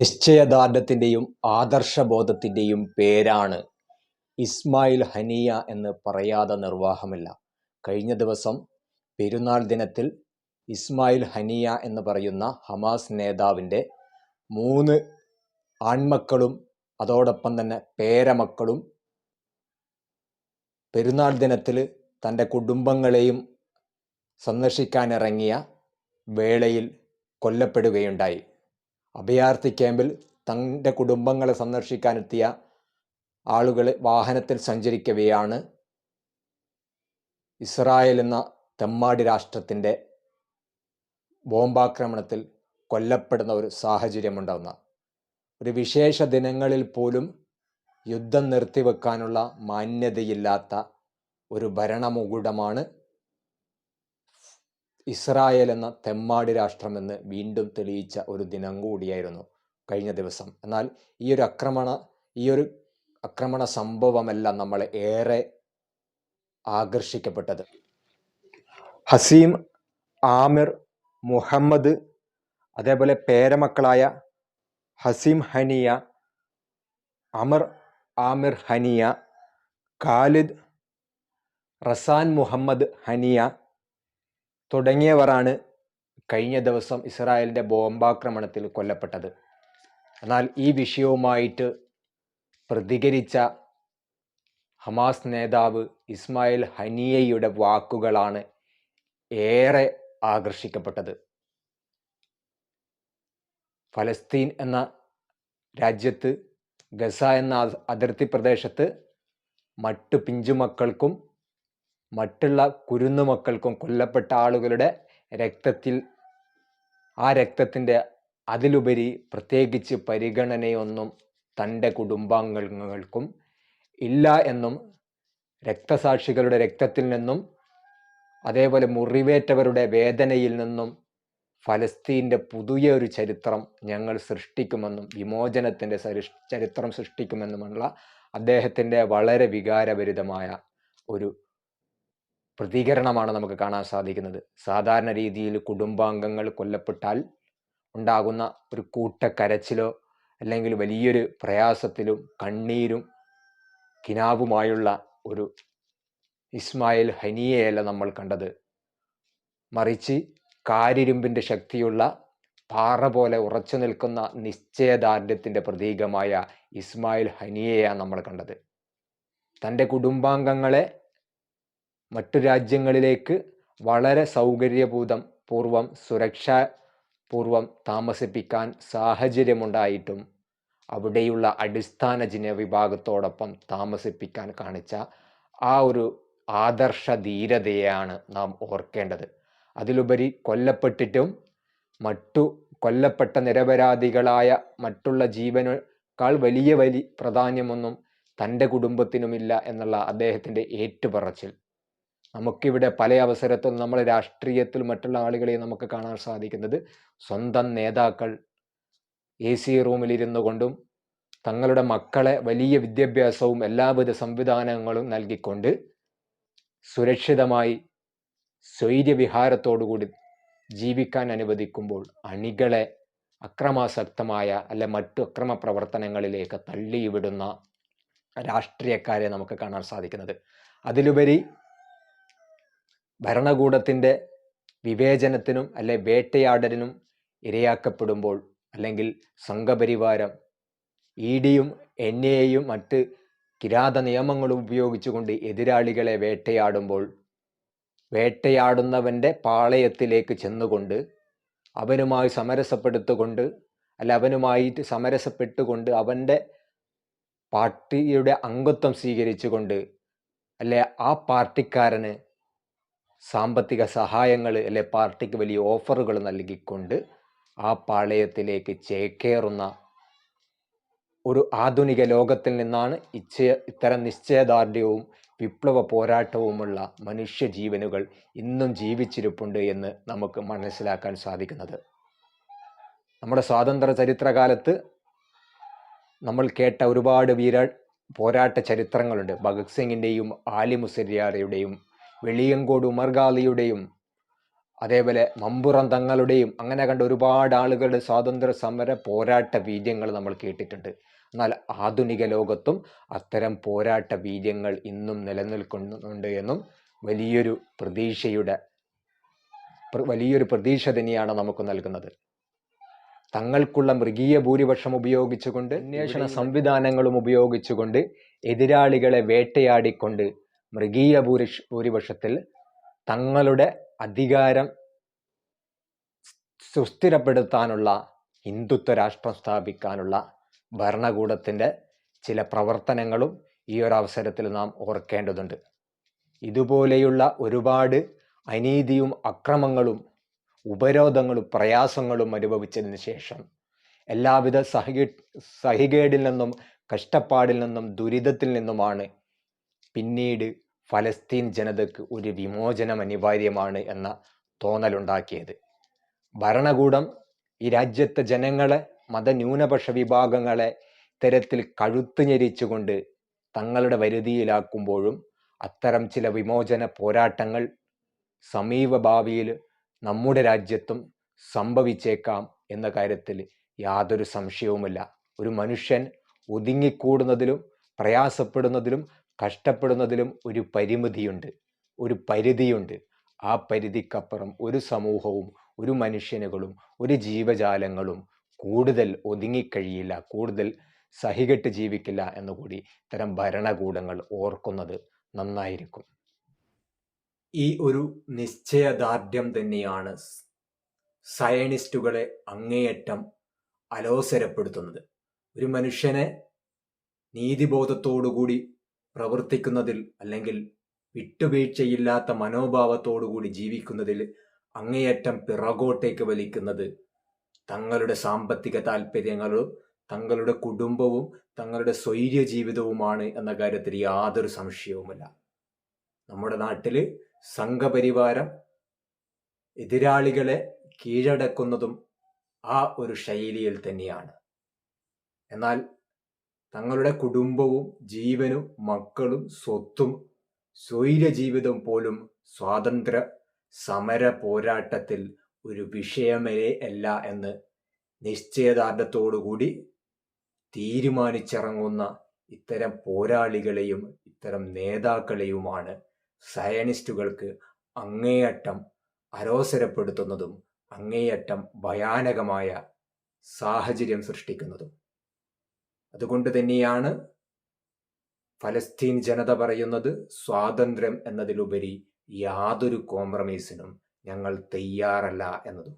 നിശ്ചയദാർഢ്യത്തിന്റെയും ആദർശബോധത്തിന്റെയും പേരാണ് ഇസ്മായിൽ ഹനിയ എന്ന് പറയാതെ നിർവാഹമില്ല. കഴിഞ്ഞ ദിവസം പെരുന്നാൾ ദിനത്തിൽ ഇസ്മായിൽ ഹനിയ എന്ന് പറയുന്ന ഹമാസ് നേതാവിന്റെ മൂന്ന് ആൺമക്കളും അതോടൊപ്പം തന്നെ പേരമക്കളും പെരുന്നാൾ ദിനത്തിൽ തന്റെ കുടുംബങ്ങളെയും സന്ദർശിക്കാനിറങ്ങിയ വേളയിൽ കൊല്ലപ്പെടുകയുണ്ടായി. അഭയാർത്ഥി ക്യാമ്പിൽ തന്റെ കുടുംബങ്ങളെ സന്ദർശിക്കാനെത്തിയ ആളുകൾ വാഹനത്തിൽ സഞ്ചരിക്കവെയാണ് ഇസ്രായേൽ എന്ന തെമ്മാടി രാഷ്ട്രത്തിന്റെ ബോംബാക്രമണത്തിൽ കൊല്ലപ്പെടുന്ന ഒരു സാഹചര്യമുണ്ടാകുന്ന ഒരു വിശേഷ ദിനങ്ങളിൽ പോലും യുദ്ധം നിർത്തിവെക്കാനുള്ള മാന്യതയില്ലാത്ത ഒരു ഭരണമുകുടമാണ് ഇസ്രായേൽ എന്ന തെമ്മാടി രാഷ്ട്രമെന്ന് വീണ്ടും തെളിയിച്ച ഒരു ദിനം കൂടിയായിരുന്നു കഴിഞ്ഞ ദിവസം. എന്നാൽ ഈ ഒരു ആക്രമണ ഈ ഒരു ആക്രമണ സംഭവമല്ല നമ്മളെ ഏറെ ആകർഷിക്കപ്പെട്ടത്. ഹസീം ആമിർ മുഹമ്മദ് അതേപോലെ പേരമക്കളായ ഹസീം ഹനിയ അമർ ആമിർ ഹനിയ ഖാലിദ് റസാൻ മുഹമ്മദ് ഹനിയ തുടങ്ങിയവരാണ് കഴിഞ്ഞ ദിവസം ഇസ്രായേലിന്റെ ബോംബാക്രമണത്തിൽ കൊല്ലപ്പെട്ടത്. എന്നാൽ ഈ വിഷയവുമായിട്ട് പ്രതികരിച്ച ഹമാസ് നേതാവ് ഇസ്മായിൽ ഹനിയയുടെ വാക്കുകളാണ് ഏറെ ആകർഷിക്കപ്പെട്ടത്. ഫലസ്തീൻ എന്ന രാജ്യത്ത് ഗസ എന്ന അതിർത്തി പ്രദേശത്ത് മറ്റു പിഞ്ചുമക്കൾക്കും മറ്റുള്ള കുരുന്നു മക്കൾക്കും കൊല്ലപ്പെട്ട ആളുകളുടെ രക്തത്തിൽ ആ രക്തത്തിന്റെ അതിലുപരി പ്രത്യേകിച്ച് പരിഗണനയൊന്നും തന്റെ കുടുംബാംഗങ്ങൾക്കും ഇല്ല എന്നും രക്തസാക്ഷികളുടെ രക്തത്തിൽ നിന്നും അതേപോലെ മുറിവേറ്റവരുടെ വേദനയിൽ നിന്നും ഫലസ്തീന്റെ പുതിയ ഒരു ചരിത്രം ഞങ്ങൾ സൃഷ്ടിക്കുമെന്നും വിമോചനത്തിന്റെ ചരിത്രം സൃഷ്ടിക്കുമെന്നുമുള്ള അദ്ദേഹത്തിന്റെ വളരെ വികാരഭരിതമായ ഒരു പ്രതികരണമാണ് നമുക്ക് കാണാൻ സാധിക്കുന്നത്. സാധാരണ രീതിയിൽ കുടുംബാംഗങ്ങൾ കൊല്ലപ്പെട്ടാൽ ഉണ്ടാകുന്ന ഒരു കൂട്ടക്കരച്ചിലോ അല്ലെങ്കിൽ വലിയൊരു പ്രയാസത്തിലും കണ്ണീരും കിനാവുമായുള്ള ഒരു ഇസ്മായിൽ ഹനിയയല്ല നമ്മൾ കണ്ടത്. മറിച്ച് കാരിരുമ്പിന്റെ ശക്തിയുള്ള പാറ പോലെ ഉറച്ചു നിൽക്കുന്ന നിശ്ചയദാർഢ്യത്തിന്റെ പ്രതീകമായ ഇസ്മായിൽ ഹനിയയാണ് നമ്മൾ കണ്ടത്. തന്റെ കുടുംബാംഗങ്ങളെ മറ്റു രാജ്യങ്ങളിലേക്ക് വളരെ സൗകര്യഭൂതം പൂർവം സുരക്ഷാ പൂർവം താമസിപ്പിക്കാൻ സാഹചര്യമുണ്ടായിട്ടും അവിടെയുള്ള അടിസ്ഥാന ജനവിഭാഗത്തോടൊപ്പം താമസിപ്പിക്കാൻ കാണിച്ച ആ ഒരു ആദർശ ധീരതയാണ് നാം ഓർക്കേണ്ടത്. അതിലുപരി കൊല്ലപ്പെട്ടിട്ടും മറ്റു കൊല്ലപ്പെട്ട നിരപരാധികളായ മറ്റുള്ള ജീവനേക്കാൾ വലിയ വലിയ പ്രാധാന്യമൊന്നും തന്റെ കുടുംബത്തിനുമില്ല എന്നുള്ള അദ്ദേഹത്തിന്റെ ഏറ്റുപറച്ചിൽ. നമുക്കിവിടെ പല അവസരത്തിലും നമ്മൾ രാഷ്ട്രീയത്തിൽ മറ്റുള്ള ആളുകളെ നമുക്ക് കാണാൻ സാധിക്കുന്നത്. സ്വന്തം നേതാക്കൾ എ സി റൂമിലിരുന്നു കൊണ്ടും തങ്ങളുടെ മക്കളെ വലിയ വിദ്യാഭ്യാസവും എല്ലാവിധ സംവിധാനങ്ങളും നൽകിക്കൊണ്ട് സുരക്ഷിതമായി സ്വൈര്യവിഹാരത്തോടുകൂടി ജീവിക്കാൻ അനുവദിക്കുമ്പോൾ അണികളെ അക്രമാസക്തമായ അല്ല മറ്റു അക്രമ പ്രവർത്തനങ്ങളിലേക്ക് തള്ളിവിടുന്ന രാഷ്ട്രീയക്കാരെ നമുക്ക് കാണാൻ സാധിക്കുന്നത്. അതിലുപരി ഭരണകൂടത്തിന്റെ വിവേചനത്തിനും അല്ലെ വേട്ടയാടലിനും ഇരയാക്കപ്പെടുമ്പോൾ അല്ലെങ്കിൽ സംഘപരിവാരം ഇ ഡിയും എൻ എയും മറ്റ് കിരാത നിയമങ്ങളും ഉപയോഗിച്ചുകൊണ്ട് എതിരാളികളെ വേട്ടയാടുമ്പോൾ വേട്ടയാടുന്നവന്റെ പാളയത്തിലേക്ക് ചെന്നുകൊണ്ട് അവനുമായി സമരസപ്പെടുത്തുകൊണ്ട് അല്ല അവനുമായിട്ട് സമരസപ്പെട്ടുകൊണ്ട് അവന്റെ പാർട്ടിയുടെ അംഗത്വം സ്വീകരിച്ചുകൊണ്ട് അല്ലെ ആ പാർട്ടിക്കാരന് സാമ്പത്തിക സഹായങ്ങൾ അല്ലെ പാർട്ടിക്ക് വലിയ ഓഫറുകൾ നൽകിക്കൊണ്ട് ആ പാളയത്തിലേക്ക് ചേക്കേറുന്ന ഒരു ആധുനിക ലോകത്തിൽ നിന്നാണ് ഇച്ഛയ ഇത്തരം നിശ്ചയദാർഢ്യവും വിപ്ലവ പോരാട്ടവുമുള്ള മനുഷ്യ ജീവനുകൾ ഇന്നും ജീവിച്ചിരിപ്പുണ്ട് എന്ന് നമുക്ക് മനസ്സിലാക്കാൻ സാധിക്കുന്നത്. നമ്മുടെ സ്വാതന്ത്ര്യ ചരിത്രകാലത്ത് നമ്മൾ കേട്ട ഒരുപാട് വീര പോരാട്ട ചരിത്രങ്ങളുണ്ട്. ഭഗത് സിംഗിന്റെയും ആലി മുസരിയാറയുടെയും വെളിയങ്കോട് ഉമർഗാലിയുടെയും അതേപോലെ മമ്പുറം തങ്ങളുടെയും അങ്ങനെ കണ്ട ഒരുപാട് ആളുകളുടെ സ്വാതന്ത്ര്യ സമര പോരാട്ട വീര്യങ്ങൾ നമ്മൾ കേട്ടിട്ടുണ്ട്. എന്നാൽ ആധുനിക ലോകത്തും അത്തരം പോരാട്ട വീര്യങ്ങൾ ഇന്നും നിലനിൽക്കുന്നുണ്ട് എന്നും വലിയൊരു പ്രതീക്ഷയുടെ വലിയൊരു പ്രതീക്ഷ തന്നെയാണ് നമുക്ക് നൽകുന്നത്. തങ്ങൾക്കുള്ള മൃഗീയ ഭൂരിപക്ഷം ഉപയോഗിച്ചുകൊണ്ട് അന്വേഷണ സംവിധാനങ്ങളും ഉപയോഗിച്ചുകൊണ്ട് എതിരാളികളെ വേട്ടയാടിക്കൊണ്ട് മൃഗീയ ഭൂരിഷ് ഭൂരിപക്ഷത്തിൽ തങ്ങളുടെ അധികാരം സുസ്ഥിരപ്പെടുത്താനുള്ള ഹിന്ദുത്വ രാഷ്ട്രം സ്ഥാപിക്കാനുള്ള ഭരണകൂടത്തിന്റെ ചില പ്രവർത്തനങ്ങളും ഈ ഒരു അവസരത്തിൽ നാം ഓർക്കേണ്ടതുണ്ട്. ഇതുപോലെയുള്ള ഒരുപാട് അനീതിയും അക്രമങ്ങളും ഉപരോധങ്ങളും പ്രയാസങ്ങളും അനുഭവിച്ചതിന് ശേഷം എല്ലാവിധ സഹി സഹികേടിൽ നിന്നും കഷ്ടപ്പാടിൽ നിന്നും ദുരിതത്തിൽ നിന്നുമാണ് പിന്നീട് ഫലസ്തീൻ ജനതയ്ക്ക് ഒരു വിമോചനം അനിവാര്യമാണ് എന്ന തോന്നലുണ്ടാക്കിയത്. ഭരണകൂടം ഈ രാജ്യത്തെ ജനങ്ങളെ മതന്യൂനപക്ഷ വിഭാഗങ്ങളെ ഇത്തരത്തിൽ കഴുത്ത് ഞെരിച്ചുകൊണ്ട് തങ്ങളുടെ വരുതിയിലാക്കുമ്പോഴും അത്തരം ചില വിമോചന പോരാട്ടങ്ങൾ സമീപ ഭാവിയിൽ നമ്മുടെ രാജ്യത്തും സംഭവിച്ചേക്കാം എന്ന കാര്യത്തിൽ യാതൊരു സംശയവുമില്ല. ഒരു മനുഷ്യൻ ഒതുങ്ങിക്കൂടുന്നതിലും പ്രയാസപ്പെടുന്നതിലും കഷ്ടപ്പെടുന്നതിലും ഒരു പരിമിതിയുണ്ട്. ഒരു പരിധിയുണ്ട്. ആ പരിധിക്കപ്പുറം ഒരു സമൂഹവും ഒരു മനുഷ്യനുകളും ഒരു ജീവജാലങ്ങളും കൂടുതൽ ഒതുങ്ങിക്കഴിയില്ല കൂടുതൽ സഹികെട്ട് ജീവിക്കില്ല എന്നുകൂടി ഇത്തരം ഭരണകൂടങ്ങൾ ഓർക്കുന്നത് നന്നായിരിക്കും. ഈ ഒരു നിശ്ചയദാർഢ്യം തന്നെയാണ് സയനിസ്റ്റുകളെ അങ്ങേയറ്റം അലോസരപ്പെടുത്തുന്നത്. ഒരു മനുഷ്യനെ നീതിബോധത്തോടുകൂടി പ്രവർത്തിക്കുന്നതിൽ അല്ലെങ്കിൽ വിട്ടുവീഴ്ചയില്ലാത്ത മനോഭാവത്തോടുകൂടി ജീവിക്കുന്നതിൽ അങ്ങേയറ്റം പിറകോട്ടേക്ക് വലിക്കുന്നത് തങ്ങളുടെ സാമ്പത്തിക താല്പര്യങ്ങളും തങ്ങളുടെ കുടുംബവും തങ്ങളുടെ സ്വൈര്യ ജീവിതവുമാണ് എന്ന കാര്യത്തിൽ യാതൊരു സംശയവുമില്ല. നമ്മുടെ നാട്ടിൽ സംഘപരിവാരം എതിരാളികളെ കീഴടക്കുന്നതും ആ ഒരു ശൈലിയിൽ തന്നെയാണ്. എന്നാൽ തങ്ങളുടെ കുടുംബവും ജീവനും മക്കളും സ്വത്തും സ്വൈര്യ ജീവിതം പോലും സ്വാതന്ത്ര്യ സമര പോരാട്ടത്തിൽ ഒരു വിഷയമേ അല്ല എന്ന് നിശ്ചയദാർഢ്യത്തോടുകൂടി തീരുമാനിച്ചിറങ്ങുന്ന ഇത്തരം പോരാളികളെയും ഇത്തരം നേതാക്കളെയുമാണ് സയനിസ്റ്റുകൾക്ക് അങ്ങേയറ്റം അരോസരപ്പെടുത്തുന്നതും അങ്ങേയറ്റം ഭയാനകമായ സാഹചര്യം സൃഷ്ടിക്കുന്നതും. അതുകൊണ്ട് തന്നെയാണ് ഫലസ്തീൻ ജനത പറയുന്നത് സ്വാതന്ത്ര്യം എന്നതിലുപരി യാതൊരു കോംപ്രമൈസിനും ഞങ്ങൾ തയ്യാറല്ല എന്നതും.